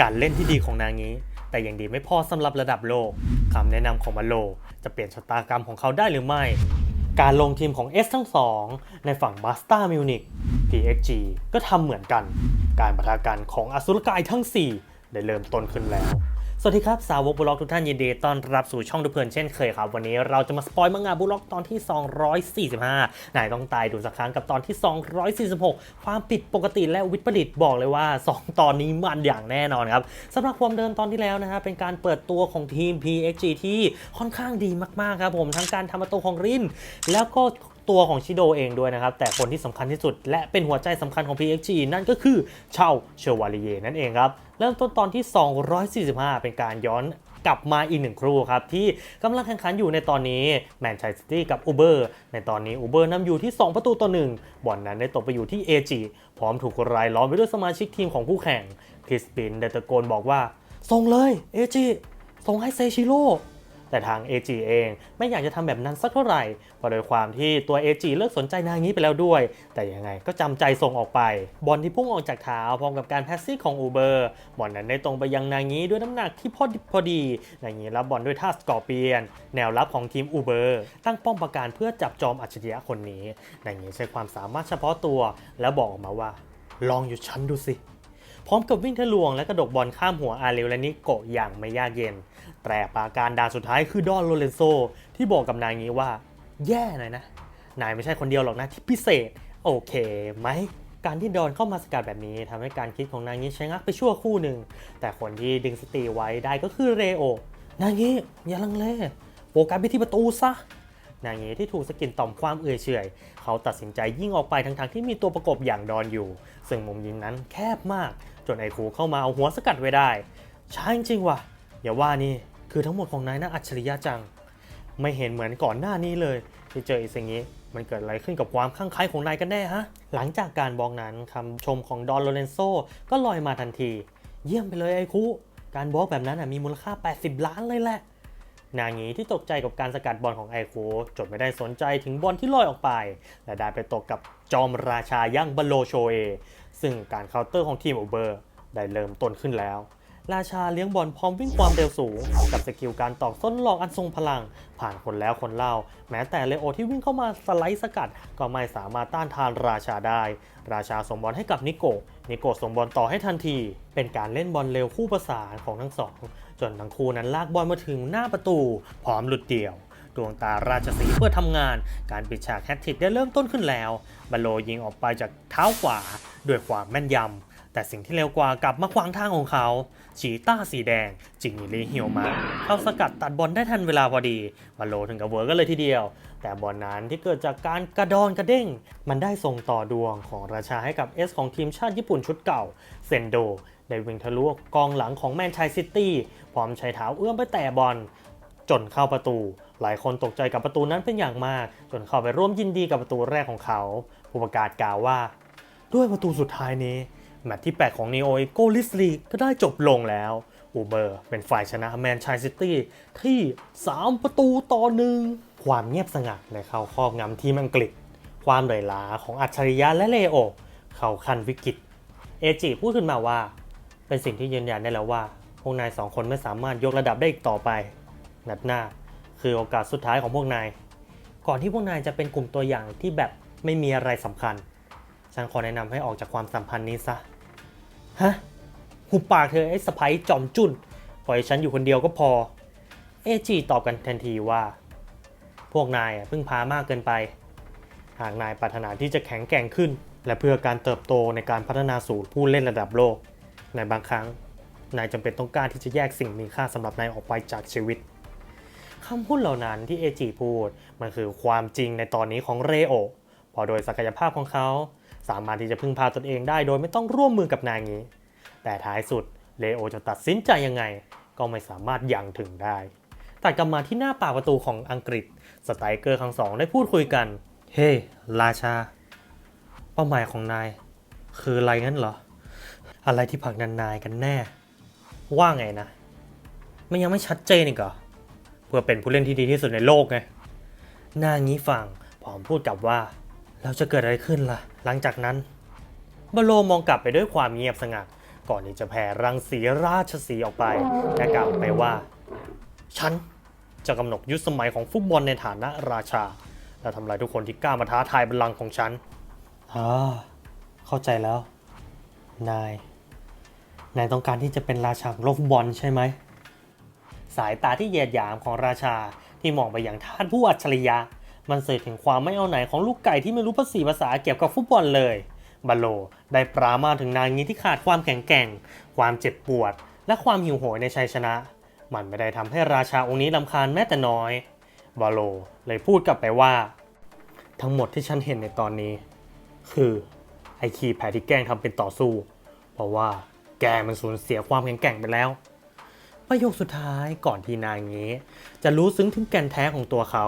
การเล่นที่ดีของนางนี้ แต่ยังดีไม่พอสำหรับระดับโลกคำแนะนำของมาโล จะเปลี่ยนชะตากรรมของเขาได้หรือไม่ การลงทีมของ S ทั้งสองในฝั่งบาสตามิวนิก PSG ก็ทำเหมือนกัน การประทะกันของอสุรกายทั้ง 4 ได้เริ่มต้นขึ้นแล้ว สวัสดีครับ สาวกบุล็อกทุกท่านยินดีต้อนรับสู่ช่องดูเพลินเช่นเคยครับ วันนี้เราจะมาสปอยมังงะบุล็อกตอนที่ 245นายต้องตายดูสักครั้งกับตอนที่ 246 ความผิดปกติและวิปริตบอกเลยว่า 2 ตอนนี้มันอย่างแน่นอนครับสำหรับความเดินตอนที่แล้วนะฮะเป็นการเปิดตัวของทีม PXG ที่ค่อนข้างดีมากๆครับผมทั้งการทำประตูของริน แล้วก็ ตัวของชิโดเองด้วยนะครับ แต่คนที่สำคัญที่สุด และเป็นหัวใจสำคัญของ PXG นั่นก็คือเชาเชวาลีเยนั่นเองครับ เริ่มต้นตอนที่ 245 เป็นการย้อนกลับมาอีกหนึ่งครูครับ ที่กำลังแข่งขันอยู่ในตอนนี้แมนเชสเตอร์ซิตี้กับอูเบอร์ในตอนนี้อูเบอร์นำอยู่ที่ 2 ประตูต่อหนึ่งบอลนั้นได้ตกไปอยู่ที่ AG พร้อมถูกรายล้อมไปด้วยสมาชิกทีมของคู่แข่งคริสปินได้ตะโกนบอกว่าส่งเลย AG ส่งให้เซชิโร่ แต่ทาง AG เอง ไม่อยากจะทำแบบนั้นสักเท่าไหร่เพราะโดยความที่ตัว AG เลิกสนใจนางนี้ไปแล้วด้วย แต่ยังไงก็จำใจส่งออกไป บอลที่พุ่งออกจากเท้าพร้อมกับการแพสซี่ของอูเบอร์บอลนั้นได้ตรงไปยังนางนี้ด้วยน้ำหนักที่พอดิบพอดีนางนี้รับบอลด้วยท่าสกอร์เปียน แนวรับของทีมอูเบอร์ตั้งป้อมประการเพื่อจับจอมอัจฉริยะคนนี้นางนี้ใช้ความสามารถเฉพาะตัว แล้วบอกออกมาว่า ลองอยู่ชั้นดูสิพร้อมกับวิ่งทะลวงและกระดกบอลข้ามหัวอาเรลและนิโกะอย่างไม่ยากเย็น แต่ปาการดานสุดท้ายคือดอนโลเรนโซที่บอกกับนายงี้ว่า แย่หน่อยนะ นายไม่ใช่คนเดียวหรอกนะที่พิเศษ โอเคไหมการที่ดอนเข้ามาสกัดแบบนี้ทำให้การคิดของนางนี้ชะงักไปชั่วครู่หนึ่ง แต่คนที่ดึงสติไว้ได้ก็คือเรโอนางนี้อย่าลังเลโฟกัสไปที่ประตูซะนางนี้ที่ถูกสกินต่อมความเอื่อยเฉยเขาตัดสินใจยิ่งออกไปทั้งๆที่มีตัวประกบอย่างดอนอยู่ ซึ่งมุมยิงนั้นแคบมาก จนไอ้ครูเข้ามาเอาหัวสกัดไว้ได้ใช่จริงว่ะ อย่าว่านี่คือทั้งหมดของนายน่าอัจฉริยะจัง ไม่เห็นเหมือนก่อนหน้านี้เลย ที่เจอไอ้สิ่งนี้ มันเกิดอะไรขึ้นกับความข้างใคล้ของนายกันแน่ฮะ หลังจากการบอกนั้นคำชมของดอนโลเรนโซก็ลอยมาทันที เยี่ยมไปเลยไอ้ครูการบอกแบบนั้นมีมูลค่า 80 ล้านเลยแหละ นางนี้ที่ตกใจกับการสกัดบอลของไอโคจนไม่ได้สนใจถึงบอลที่ลอยออกไป และได้ไปตกกับจอมราชาย่างบัลโลโชเอ ซึ่งการเคาน์เตอร์ของทีมอูเบอร์ ได้เริ่มต้นขึ้นแล้ว ราชาเลี้ยงบอลพร้อมวิ่งความเร็วสูง กับสกิลการตอกส้นหลอกอันทรงพลัง ผ่านคนแล้วคนเล่า แม้แต่เลโอที่วิ่งเข้ามาสไลด์สกัด ก็ไม่สามารถต้านทานราชาได้ ราชาส่งบอลให้กับนิโกนิโกส่งบอลต่อให้ทันที เป็นการเล่นบอลเร็วคู่ประสานของทั้งสอง จนทั้งคู่นั้นลากบอลมาถึงหน้าประตู พร้อมหลุดเดี่ยวดวงตาราชสีเพื่อทำงาน การปิดฉากแฮตทริกได้เริ่มต้นขึ้นแล้ว บาโลยิงออกไปจากเท้าขวาด้วยความแม่นยำ แต่สิ่งที่เร็วกว่ากลับมาขวางทางของเขา ชีต้าสีแดง จิงนิลีเหี่ยวมาเข้าสกัดตัดบอลได้ทันเวลาพอดีบาโลถึงกับเวิร์กันเลยทีเดียว แต่บอลนั้นที่เกิดจากการกระดอนกระเด้ง มันได้ส่งต่อดวงของราชาให้กับเอสของทีมชาติญี่ปุ่นชุดเก่า เซนโดได้วิ่งทะลุกองหลังของแมนชัยซิตี้พร้อมใช้เท้าเอื้อมไปแตะบอลจนเข้าประตู หลายคนตกใจกับประตูนั้นเป็นอย่างมาก จนเข้าไปร่วมยินดีกับประตูแรกของเขา ผู้ประกาศกล่าวว่า ด้วยประตูสุดท้ายนี้ แมตช์ที่ 8 ของนีโอโกลิสลีก็ได้จบลงแล้วอูเบอร์เป็นฝ่ายชนะแมนชัยซิตี้ที่ 3 ประตูต่อหนึ่งความเงียบสงัดและเข้าครอบงำทีมอังกฤษ ความเหนื่อยล้าของอัจฉริยะและเลโอเข้าขั้นวิกฤตเอจิพูดขึ้นมาว่า เป็นสิ่งที่ยืนยันได้แล้วว่า พวกนายสองคนไม่สามารถยกระดับได้อีกต่อไป นัดหน้าคือโอกาสสุดท้ายของพวกนาย ก่อนที่พวกนายจะเป็นกลุ่มตัวอย่างที่แบบไม่มีอะไรสำคัญ ฉันขอแนะนำให้ออกจากความสัมพันธ์นี้ซะ ฮะ หุบปากเธอไอ้สไปจอมจุนปล่อยให้ฉันอยู่คนเดียวก็พอ เอจิตอบกันทันทีว่า พวกนายอะเพิ่งพามากเกินไป หากนายปรารถนาที่จะแข็งแกร่งขึ้น และเพื่อการเติบโตในการพัฒนาสู่ผู้เล่นระดับโลก ในบางครั้ง นายจำเป็นต้องการที่จะแยกสิ่งมีค่าสำหรับนายออกไปจากชีวิตคำพูดเหล่านั้นที่เอจิพูด มันคือความจริงในตอนนี้ของเรโอเพอโดยศักยภาพของเขา สามารถที่จะพึ่งพาตนเองได้โดยไม่ต้องร่วมมือกับนายนี้ แต่ท้ายสุดเลโอจะตัดสินใจยังไง ก็ไม่สามารถยังถึงได้ ตัดกลับมาที่หน้าปากประตูของอังกฤษ สไตรเกอร์ทั้งสองได้พูดคุยกัน เฮ้ราชา เป้าหมายของนาย คืออะไรงั้นเหรอ อะไรที่ผลักดันนายกันแน่ ว่าไงนะ มันยังไม่ชัดเจนอีกเหรอ เพื่อเป็นผู้เล่นที่ดีที่สุดในโลกไงหน้างี้ฟังพร้อมพูดกลับว่า แล้วจะเกิดอะไรขึ้นล่ะ หลังจากนั้นบาโลมองกลับไปด้วยความเงียบสงัด ก่อนที่จะแผ่รังสีราชสีออกไปและกล่าวไปว่า ฉันจะกำหนดยุคสมัยของฟุตบอลในฐานะราชา และทำลายทุกคนที่กล้ามาท้าทายบัลลังก์ของฉันอ่าเข้าใจแล้ว นาย นายต้องการที่จะเป็นราชาของโลกฟุตบอลใช่ไหม สายตาที่เหยียดหยามของราชาที่มองไปอย่างท่านผู้อัจฉริยะ มันสื่อถึงความไม่เอาไหนของลูกไก่ที่ไม่รู้ภาษีภาษาเกี่ยวกับฟุตบอลเลยบาโลได้ปรามาถึงนางนี้ที่ขาดความแข็งแกร่ง ความเจ็บปวด และความหิวโหยในชัยชนะ มันไม่ได้ทำให้ราชาองค์นี้ลำคาญแม้แต่น้อยบาโลเลยพูดกลับไปว่า ทั้งหมดที่ฉันเห็นในตอนนี้ คือไอคีแผลที่แกล้งทำเป็นต่อสู้ เพราะว่าแกมันสูญเสียความแข็งแกร่งไปแล้ว ประโยคสุดท้ายก่อนที่นางนี้ จะรู้ซึ้งถึงแก่นแท้ของตัวเขา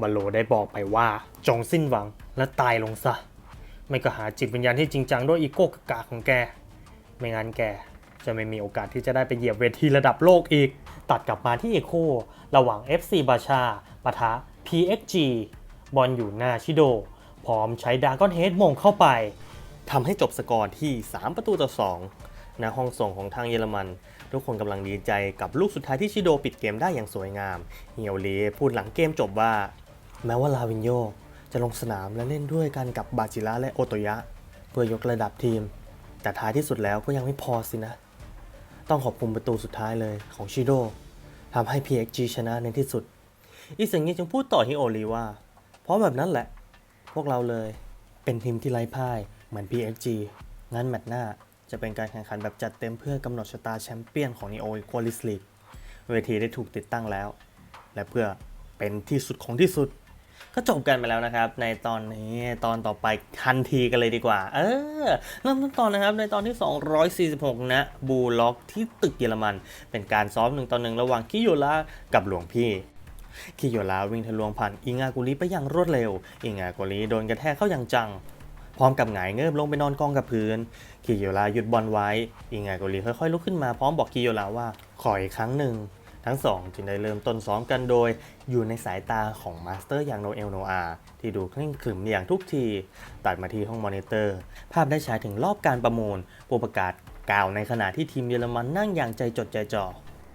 บาโลได้บอกไปว่า จงสิ้นหวังและตายลงซะ ไม่ก็หาจิตวิญญาณที่จริงจังด้วยอีโก้กากาของแก ไม่งั้นแกจะไม่มีโอกาสที่จะได้ไปเหยียบเวทีระดับโลกอีก ตัดกลับมาที่เอโคระหว่าง FC บาชาปะทะ PXG บอลอยู่หน้าชิโด พร้อมใช้ดากอนเฮดมงเข้าไปทำให้จบสกอร์ที่ 3 ประตูต่อ 2ณห้องส่งของทางเยอรมัน ทุกคนกำลังดีใจกับลูกสุดท้ายที่ชิโดปิดเกมได้อย่างสวยงาม เฮียวเลพูดหลังเกมจบว่า แม้ว่าลาวินโยจะลงสนามและเล่นด้วยกันกับบาจิระและโอโตยะ เพื่อยกระดับทีม แต่ท้ายที่สุดแล้วก็ยังไม่พอสินะ ต้องขอบคุณประตูสุดท้ายเลยของชิโดทำให้ PXG ชนะในที่สุด อีสังเงจึงพูดต่อฮิโอรีว่า เพราะแบบนั้นแหละ พวกเราเลยเป็นทีมที่ไร้พ่ายเหมือน PXG งั้นแมตช์หน้าจะเป็นการแข่งขันแบบจัดเต็มเพื่อกำหนดชะตาแชมเปี้ยนของ Neo Equalis League เวทีได้ถูกติดตั้งแล้ว และเพื่อเป็นที่สุดของที่สุด ก็จบกันไปแล้วนะครับ ในตอนนี้ตอนต่อไปทันทีกันเลยดีกว่า เออเริ่มต้นตอนนะครับในตอนที่ 246 นะบูล็อกที่ตึกเยอรมัน เป็นการซ้อมหนึ่งต่อหนึ่งระหว่างคิโยระกับหลวงพี่คิโยระวิ่งทะลวงผ่านอิงากุริไปอย่างรวดเร็ว อิงากุริโดนกระแทกเข้าอย่างจัง พร้อมกับหงายเงิบลงไปนอนกองกับพื้นคิโยระหยุดบอลไว้ อิงากุริค่อยๆลุกขึ้นมาพร้อมบอกคิโยระว่าขออีกครั้งหนึ่ง ทั้งสองจึงได้เริ่มต้นซ้อมกันโดย อยู่ในสายตาของมาสเตอร์อย่างโนเอลโนอาที่ดูเคร่งขรึมอย่างทุกที ตัดมาที่ห้องมอนิเตอร์ ภาพได้ฉายถึงรอบการประมูลผู้ประกาศกล่าวในขณะที่ทีมเยอรมันนั่งอย่างใจจดใจจ่อ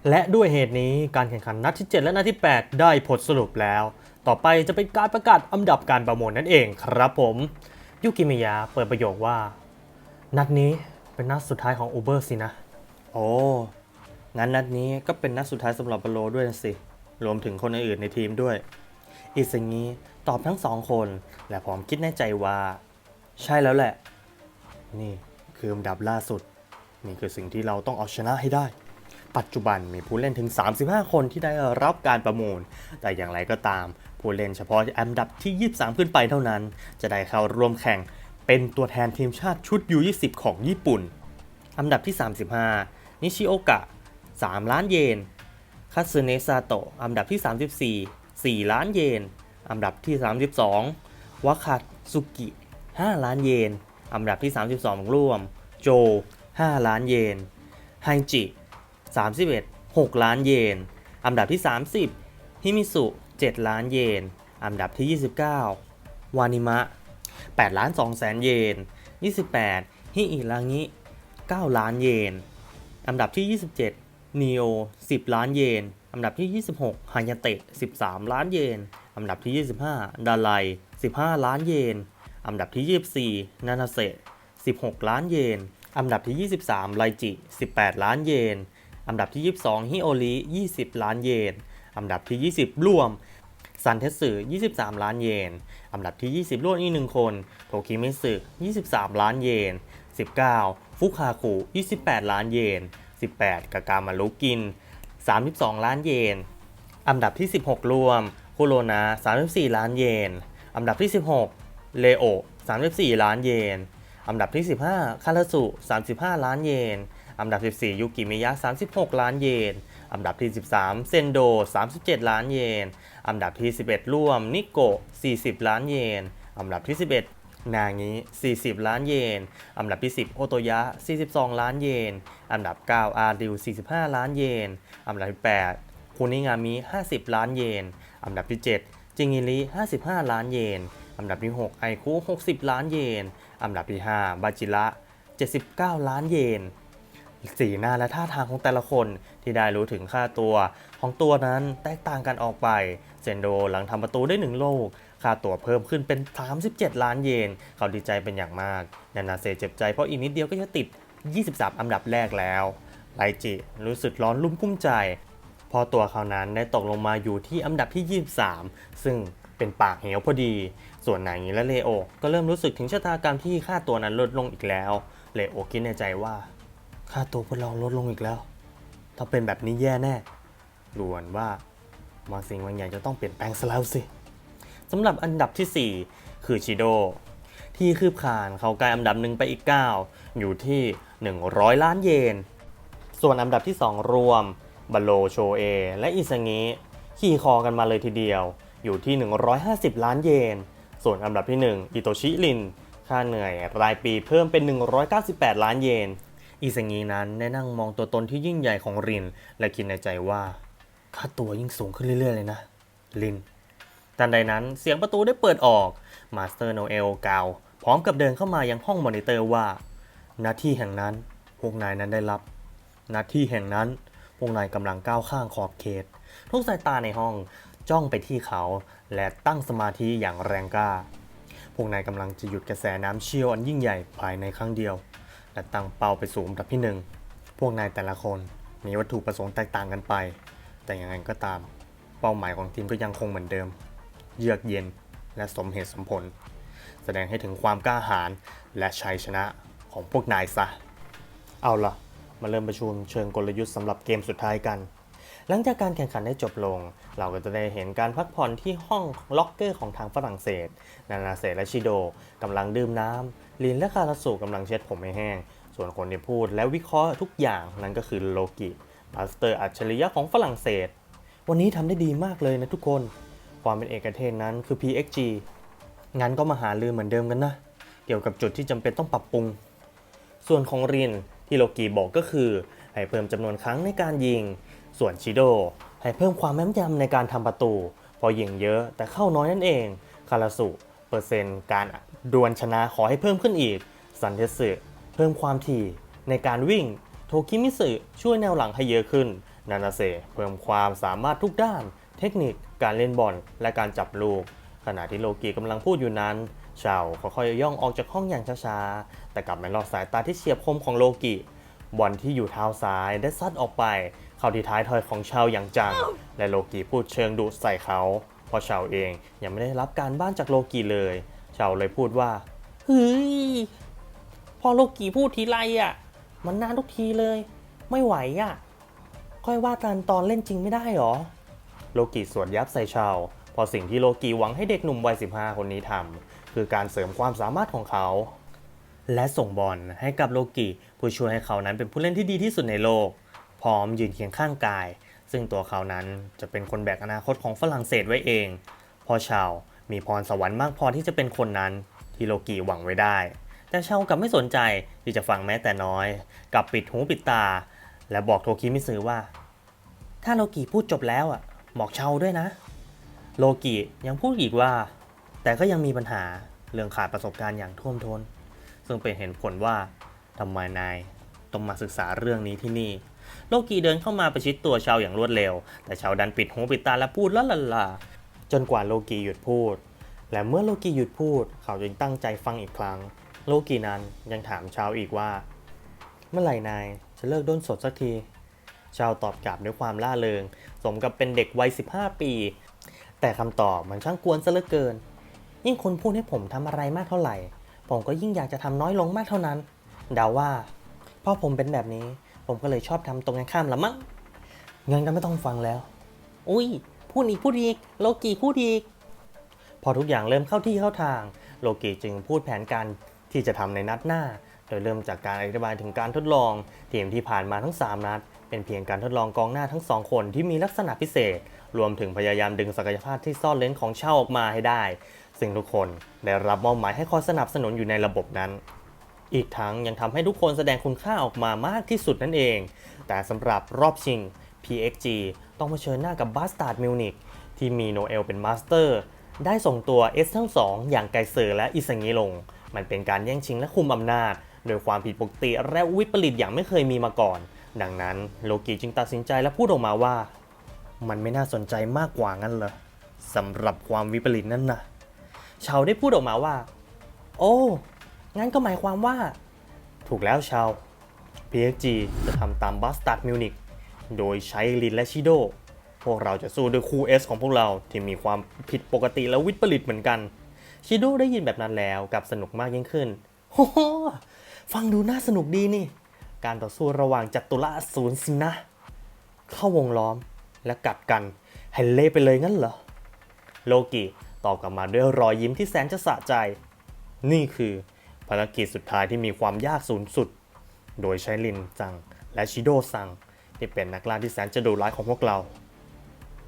และด้วยเหตุนี้การแข่งขันนัดที่ 7 และนัดที่ 8 ได้ผลสรุปแล้ว ต่อไปจะเป็นการประกาศอันดับการประมูลนั่นเองครับผม ยุกิมิยะเปิดประโยคว่า นัดนี้เป็นนัดสุดท้ายของอูเบอร์สินะ โอ้ งั้นนัดนี้ก็เป็นนัดสุดท้ายสำหรับบาโลด้วยนะสิ รวมถึงคนอื่นๆในทีมด้วย อิซึงิตอบทั้งสองคน และพร้อมคิดในใจว่า ใช่แล้วแหละ นี่คืออันดับล่าสุด นี่คือสิ่งที่เราต้องเอาชนะให้ได้ ปัจจุบันมีผู้เล่นถึง 35 คนที่ได้รับการประมูล แต่อย่างไรก็ตาม ผู้เล่นเฉพาะอันดับที่ 23 ขึ้นไปเท่านั้น จะได้เข้าร่วมแข่งเป็นตัวแทนทีมชาติชุดยู20 ของญี่ปุ่น อันดับที่ 35 นิชิโอกะ 3 ล้านเยนคัสึเนะซาโตะอันดับที่ 34 4 ล้านเยน อันดับที่ 32 วาคาซุกิ 5 ล้านเยน อันดับที่ 32 ร่วม โจ 5 ล้านเยน ไฮจิ 31 6 ล้านเยน อันดับที่ 30 ฮิมิสุ 7 ล้านเยน อันดับที่ 29 วานิมะ 8 ล้าน2แสนเยน 28 ฮิอิรางิ 9 ล้านเยน อันดับที่ 27 นีโอ10 ล้านเยน อันดับที่ 26ฮายาเตะ13 ล้านเยน อันดับที่ 25 ดาไล15 ล้านเยน อันดับที่ 24 นานาเซะ16 ล้านเยน อันดับที่ 23 ไลจิ 18 ล้านเยน อันดับที่ 22 ฮิโอริ20 ล้านเยน อันดับที่ 20 รวมซันเทสึ23 ล้านเยน อันดับที่ 20 ร่วมอีกหนึ่งคน โทคิมิสึ23 ล้านเยน 19 ฟุคาคุ 28 ล้านเยน 18 กากามารุกิน 32 ล้านเยน อันดับที่ 16 รวมคุโรนา34 ล้านเยน อันดับที่ 16 เลโอ 34 ล้านเยน อันดับที่ 15 คาราสุ 35 ล้านเยน อันดับ 14 ยูกิมิยะ 36 ล้านเยน อันดับที่ 13 เซนโด 37 ล้านเยน อันดับที่ 11 ร่วม นิโกะ40 ล้านเยน อันดับที่ 11 นางิ40 ล้านเยน อันดับที่ 10 โอโตยะ 42 ล้านเยน อันดับ 9 อาร์ดิว 45 ล้านเยน อันดับที่ 8 คุนิงามิ 50 ล้านเยน อันดับที่ 7 จิงิริ 55 ล้านเยน อันดับที่ 6 ไอคุ 60 ล้านเยน อันดับที่ 5 บาจิระ 79 ล้านเยน สีหน้าและท่าทางของแต่ละคนที่ได้รู้ถึงค่าตัว ของตัวนั้นแตกต่างกันออกไป เซนโดหลังทำประตูได้หนึ่งลูก ค่าตัวเพิ่มขึ้นเป็น 37 ล้านเยน เขาดีใจเป็นอย่างมาก นานาเซเจ็บใจเพราะอีกนิดเดียวก็จะติด 23 อันดับแรกแล้วไลจิรู้สึกร้อนรุ่มกุ้มใจ พอตัวเขานั้นได้ตกลงมาอยู่ที่อันดับที่ 23 ซึ่งเป็นปากเหวพอดี ส่วนนางนี้และเลโอ ก็เริ่มรู้สึกถึงชะตากรรมที่ค่าตัวนั้นลดลงอีกแล้ว เลโอคิดในใจว่า ค่าตัวพวกเราลดลงอีกแล้ว ถ้าเป็นแบบนี้แย่แน่ดูเหมือนว่าบางสิ่งบางอย่างจะต้องเปลี่ยนแปลงซะแล้วสิ สำหรับอันดับทีสี่ 4 คือชิโด ที่คืบคานเขากล้อันดับหนึ่งไปอีก 9 อยู่ที่ 100 ล้านเยน ส่วนอันดับที่ 2 รวมบาโลโชเอ และอิซางิขี่คอกันมาเลยทีเดียว อยู่ที่ 150 ล้านเยน ส่วนอันดับที่ 1 อิโตชิริน ค่าเหนื่อยรายปีเพิ่มเป็น 198 ล้านเยน อิซางินั้นได้นั่งมองตัวตนที่ยิ่งใหญ่ของริน และคิดในใจว่า ค่าตัวยิ่งสูงขึ้นเรื่อยๆเลยนะลิน ทันใดนั้นเสียงประตูได้เปิดออก มาสเตอร์โนเอลกล่าวพร้อมกับเดินเข้ามายังห้องมอนิเตอร์ว่า หน้าที่แห่งนั้นพวกนายนั้นได้รับ หน้าที่แห่งนั้นพวกนายกำลังก้าวข้างขอบเขต ทุกสายตาในห้องจ้องไปที่เขา และตั้งสมาธิอย่างแรงกล้า พวกนายกำลังจะหยุดกระแสน้ำเชี่ยวอันยิ่งใหญ่ภายในครั้งเดียว และตั้งเป้าไปสู่อันดับที่หนึ่งพวกนายแต่ละคนมีวัตถุประสงค์แตกต่างกันไป แต่อย่างไรก็ตาม เป้าหมายของทีมก็ยังคงเหมือนเดิม เยือกเย็น และสมเหตุสมผล แสดงให้ถึงความกล้าหาญและชัยชนะของพวกนายซะ เอาล่ะ มาเริ่มประชุมเชิงกลยุทธ์สำหรับเกมสุดท้ายกัน หลังจากการแข่งขันได้จบลง เราก็จะได้เห็นการพักผ่อนที่ห้องล็อกเกอร์ของทางฝรั่งเศส นานาเซและชิโดกำลังดื่มน้ำลินและคาราสุกำลังเช็ดผมให้แห้ง ส่วนคนที่พูดและวิเคราะห์ทุกอย่างนั่นก็คือโลกิมาสเตอร์อัจฉริยะของฝรั่งเศส วันนี้ทำได้ดีมากเลยนะทุกคน ความเป็นเอกเทศนั้นคือ PXG งั้นก็มาหาลือเหมือนเดิมกันนะ เกี่ยวกับจุดที่จำเป็นต้องปรับปรุง ส่วนของรินที่โลกีบอกก็คือ ให้เพิ่มจำนวนครั้งในการยิง ส่วนชิโดให้เพิ่มความแม่นยำในการทำประตู พอยิงเยอะแต่เข้าน้อยนั่นเอง คาราสุเปอร์เซ็นต์การดวลชนะขอให้เพิ่มขึ้นอีกซันเทสึเพิ่มความถี่ในการวิ่ง โทคิมิสึช่วยแนวหลังให้เยอะขึ้น นานาเซเพิ่มความสามารถทุกด้าน เทคนิคการเล่นบอลและการจับลูก ขณะที่โลกีกำลังพูดอยู่นั้นชาวค่อยๆย่องออกจากห้องอย่างช้าๆ แต่กลับไม่รอดสายตาที่เฉียบคมของโลกิบอลที่อยู่เท้าซ้ายได้ซัดออกไป เข้าที่ท้ายทอยของชาวอย่างจัง และโลกีพูดเชิงดุใส่เขาเพราะชาวเองยังไม่ได้รับการบ้านจากโลกีเลยชาวเลยพูดว่าเฮ้ยพอโลกีพูดทีไรอะ มันนานทุกทีเลย ไม่ไหวอะค่อยว่ากันตอนเล่นจริงไม่ได้หรอ โลกิสวดยับใส่ชาวพอสิ่งที่โลกีหวังให้เด็กหนุ่มวัย 15 คนนี้ทำคือการเสริมความสามารถของเขา และส่งบอลให้กับโลกิผู้ช่วยให้เขานั้นเป็นผู้เล่นที่ดีที่สุดในโลก พร้อมยืนเคียงข้างกาย ซึ่งตัวเขานั้นจะเป็นคนแบกอนาคตของฝรั่งเศสไว้เอง พอชาวมีพรสวรรค์มากพอที่จะเป็นคนนั้นที่โลกิหวังไว้ได้ แต่ชาวกลับไม่สนใจที่จะฟังแม้แต่น้อยกลับปิดหูปิดตา และบอกโทคิมิสึว่า ถ้าโลกิพูดจบแล้วอะ บอกชาวด้วยนะ โลกิยังพูดอีกว่า แต่ก็ยังมีปัญหาเรื่องขาดประสบการณ์อย่างท่วมท้น ซึ่งเป็นเหตุผลว่าทำไมนายต้องมาศึกษาเรื่องนี้ที่นี่ โลกีเดินเข้ามาประชิดตัวชาวอย่างรวดเร็ว แต่ชาวดันปิดหูปิดตาและพูดละละลาจนกว่าโลกีหยุดพูด และเมื่อโลกีหยุดพูด เขาจึงตั้งใจฟังอีกครั้ง โลกีนั้นยังถามชาวอีกว่า เมื่อไหร่นายจะเลิกด้นสดสักที ชาวตอบกลับด้วยความล่าเริง สมกับเป็นเด็กวัย 15 ปี แต่คำตอบมันช่างกวนซะเหลือเกิน ยิ่งคนพูดให้ผมทำอะไรมากเท่าไหร่ ผมก็ยิ่งอยากจะทำน้อยลงมากเท่านั้นเดาว่าเพราะผมเป็นแบบนี้ ผมก็เลยชอบทำตรงกันข้ามละมั้งงั้นก็ไม่ต้องฟังแล้ว อุ้ยพูดอีกพูดอีกโลกีพูดอีก พอทุกอย่างเริ่มเข้าที่เข้าทาง โลกีจึงพูดแผนการที่จะทำในนัดหน้า โดยเริ่มจากการอธิบายถึงการทดลองทีมที่ผ่านมาทั้ง 3 นัด เป็นเพียงการทดลองกองหน้าทั้งสองคนที่มีลักษณะพิเศษ รวมถึงพยายามดึงศักยภาพที่ซ่อนเร้นของเช่าออกมาให้ได้ ซึ่งทุกคนได้รับมอบหมายให้คอยสนับสนุนอยู่ในระบบนั้น อีกทั้งยังทำให้ทุกคนแสดงคุณค่าออกมามากที่สุดนั่นเอง แต่สำหรับรอบชิง PXG ต้องเผชิญหน้ากับบาสตาร์ดมิวนิกที่มีโนเอลเป็นมาสเตอร์ ได้ส่งตัวเอสทั้งสองอย่างไกเซอร์และอิซังิลง มันเป็นการแย่งชิงและคุมอำนาจ โดยความผิดปกติและวิปริตอย่างไม่เคยมีมาก่อน ดังนั้นโลกิจึงตัดสินใจและพูดออกมาว่า มันไม่น่าสนใจมากกว่างั้นเหรอสำหรับความวิปริตนั่นนะชาวได้พูดออกมาว่า โอ้งั้นก็หมายความว่า ถูกแล้วชาว PSG จะทำตามบัสตัดมิวนิกโดยใช้ลินและชิโด พวกเราจะสู้ด้วยคู่ S ของพวกเราที่มีความผิดปกติและวิปริตเหมือนกัน ชิโดได้ยินแบบนั้นแล้วกับสนุกมากยิ่งขึ้นโอ้ฟังดูน่าสนุกดีนี่ การต่อสู้ระหว่างจัตุรอสูรสินะ เข้าวงล้อมและกัดกันให้เละไปเลยงั้นเหรอ โลกิตอบกลับมาด้วยรอยยิ้มที่แสนจะสะใจ นี่คือภารกิจสุดท้ายที่มีความยากสูงสุด โดยใช้ลินจังและชิโดซังที่เป็นนักล่าที่แสนจะดุร้ายของพวกเรา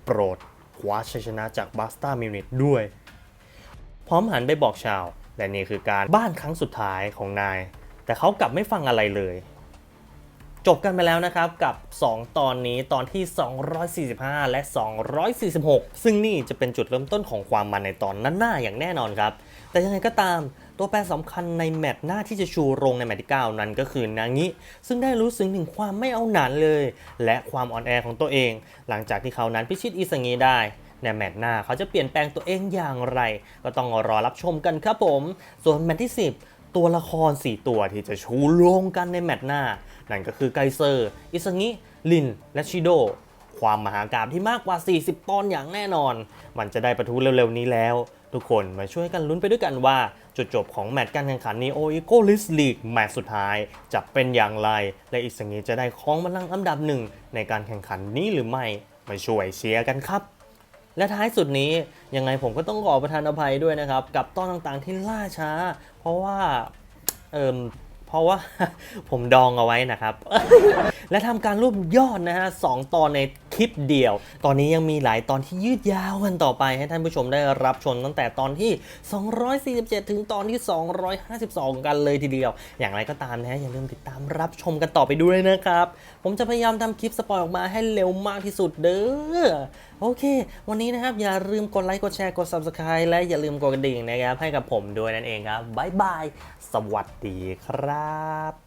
โปรดคว้าชัยชนะจากบาสตามิวนิตด้วย พร้อมหันไปบอกชาว และนี่คือการบ้านครั้งสุดท้ายของนาย แต่เขากลับไม่ฟังอะไรเลย จบกันไปแล้วนะครับกับ 2 ตอนนี้ตอนที่ 245 และ 246 ซึ่งนี่จะเป็นจุดเริ่มต้นของความมันในตอนนั้นหน้าอย่างแน่นอนครับ แต่ยังไงก็ตามตัวแปรสำคัญในแมตช์หน้าที่จะชูโรงในแมตช์ที่ 9 นั้นก็คือนางงิซึ่งได้รู้สึกถึงความไม่เอาหนานเลย และความอ่อนแอของตัวเอง หลังจากที่เขานั้นพิชิตอิสงีได้ในแมตช์หน้าเขาจะเปลี่ยนแปลงตัวเองอย่างไร ก็ต้องรอรับชมกันครับผม ส่วนแมตช์ที่ 10 ตัวละคร 4 ตัวที่จะชูโรงกันในแมตช์หน้า นั่นก็คือไกเซอร์ อิสงิลิน และชิโด ความมหากาพย์ที่มากกว่า 40 ตอนอย่างแน่นอน มันจะได้ประทุเร็วๆนี้แล้ว ทุกคนมาช่วยกันลุ้นไปด้วยกันว่า จุดจบของแมตช์การแข่งขันนีโออีโกลิสลีกแมตช์สุดท้าย จะเป็นอย่างไร และอิสงิจะได้ครองบัลลังก์อันดับหนึ่งในการแข่งขันนี้หรือไม่ มาช่วยเชียร์กันครับ และท้ายสุดนี้ยังไงผมก็ต้องขอประทานอภัยด้วยนะครับ กับตอนต่างๆที่ล่าช้า เพราะว่าเออ เพราะว่า ผมดองเอาไว้นะครับ และทำการรวบยอดนะฮะสองตอนในคลิปเดียว ตอนนี้ยังมีหลายตอนที่ยืดยาวกันต่อไปให้ท่านผู้ชมได้รับชมตั้งแต่ตอนที่ 247 ถึงตอนที่ 252 กันเลยทีเดียว อย่างไรก็ตามนะฮะอย่าลืมติดตามรับชมกันต่อไปด้วยนะครับ ผมจะพยายามทำคลิปสปอยออกมาให้เร็วมากที่สุดเด้อโอเค วันนี้นะครับอย่าลืมกดไลค์กดแชร์กด Subscribe และอย่าลืมกดกระดิ่งนะครับให้กับผมด้วยนั่นเองครับบ๊ายบาย สวัสดีครับ